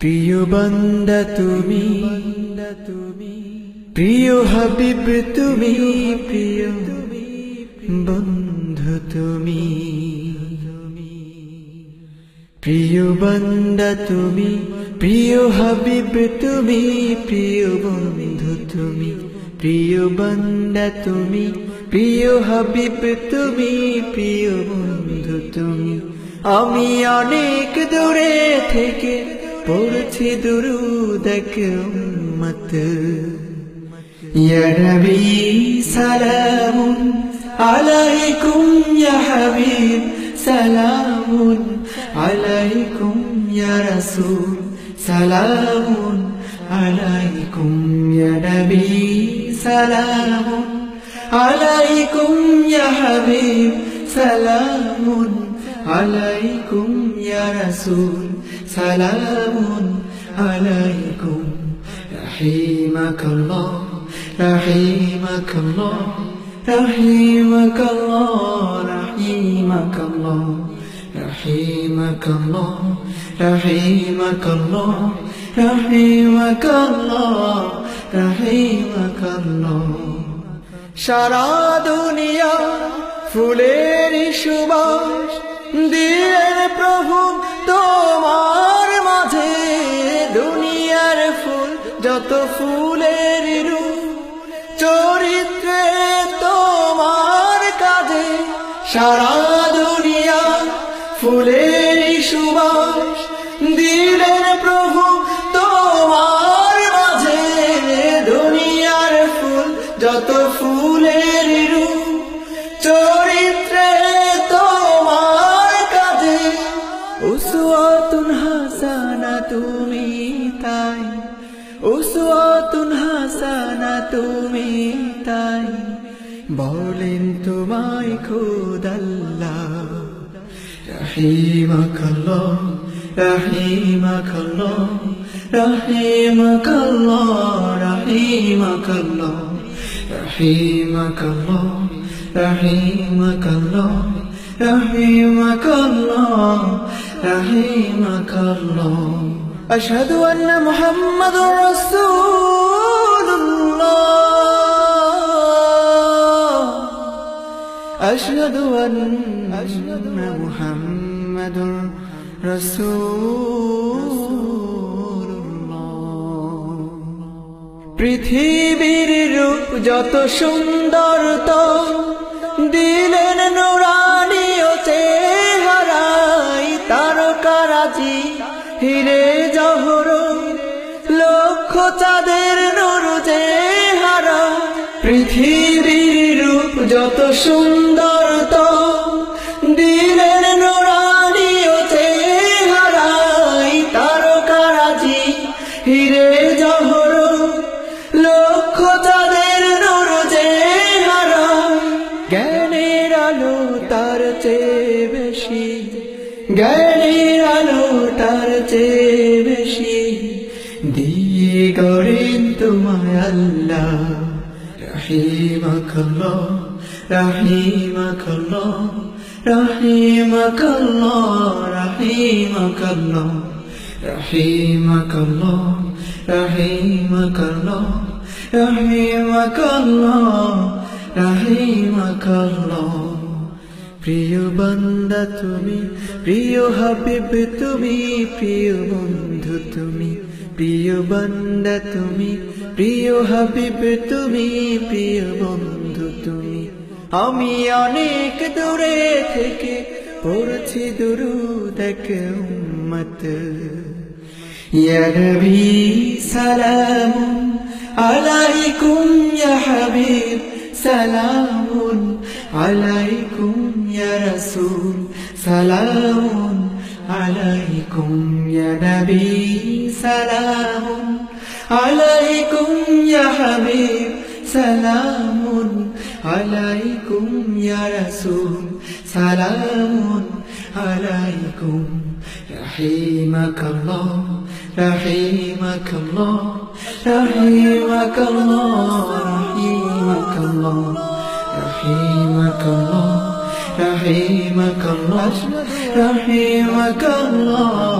প্রিয় বান্দা তুমি তুমি প্রিয় হাবিব তুমি, প্রিয় বন্ধু তুমি, প্রিয় বান্দা তুমি, প্রিয় হাবিব তুমি, প্রিয় বন্ধু তুমি, প্রিয় বান্দা তুমি প্রিয় হাবিব, তুমি প্রিয় বন্ধু, তুমি। আমি অনেক দূরে থেকে পড়ছি দুরুদক মত রবি সালাম আলাইকুম, ইয়া হাবিব সালাম আলাইকুম, ইয়া রাসূল সালাম আলাইকুম, ইয়া নবী সালাম عليكم يا حبيب سلام عليكم يا رسول سلام عليكم. رحمك الله رحمك الله رحمك الله رحمك الله رحمك الله رحمك الله رحمك الله رحمك الله. সারা দুনিয়া ফুলের সুবাস দিলেন প্রভু তোমার মাঝে দুনিয়ার ফুল, যত ফুলের রূপ, চরিত্রে তোমার কাজে সারা দুনিয়া ফুলের সুবাস দিলেন যত ফুলের রূপ, চরিত্রে তোমার কাজে। উসওয়াতুন হাসানা, তুমি তাই। উসওয়াতুন হাসানা, তুমি তাই। বলেন তোমায় খোদাল্লাহ, রহিমাকাল্লাহ রহিমাকাল্লাহ রহিমাকাল্লাহ রহিমাকাল্লাহ। رحمك الله رحمك الله رحمك الله رحمك الله. أشهد أن محمد رسول الله. أشهد أن محمد رسول الله. পৃথিবীর যত সুন্দর তো দিলেন নুরানি ও চেহারাই তারকারাজি। হিরে জহর, লক্ষ চাঁদের নূর যে হারা পৃথিবীর রূপ যত সুন্দর তো দিলেন নুরানি ও চেহারাই তারকারাজি। হিরে জহর, লক্ষ তাদের জ্ঞানের আলো তার চেয়ে বেশি। দিয়ে করেন তোমায় আল্লাহ। রহিমাকাল্লাহ রহিমাকাল্লাহ রহিমাকাল্লাহ রহিমাকাল্লাহ রহিমাকাল্লাহ রহিমাকাল্লাহ রহিমাকাল্লাহ রহিমাকাল্লাহ প্রিয় বান্দা তুমি, প্রিয় হাবিব তুমি, প্রিয় বন্ধু তুমি, প্রিয় বান্দা তুমি, প্রিয় হাবিব তুমি, প্রিয় বন্ধু তুমি। আমি অনেক দূরে থেকে পড়ছি দুরু দেখ উম্মত। ইয়ারবি সালাম আলাইকুম ইয়া হাবিব। সালামুন আলাইকুম ইয়া রাসূল, সালামুন আলাইকুম ইয়া নবী, সালামুন আলাইকুম ইয়া হাবিব, সালামুন আলাইকুম ইয়া রাসূল, সালামুন আলাইকুম। রাহিমাকাল্লাহ রাহিমাকাল্লাহ রাহিমাকাল্লাহ। الله. رحيمك الله. رحيمك الله. رحيمك الله.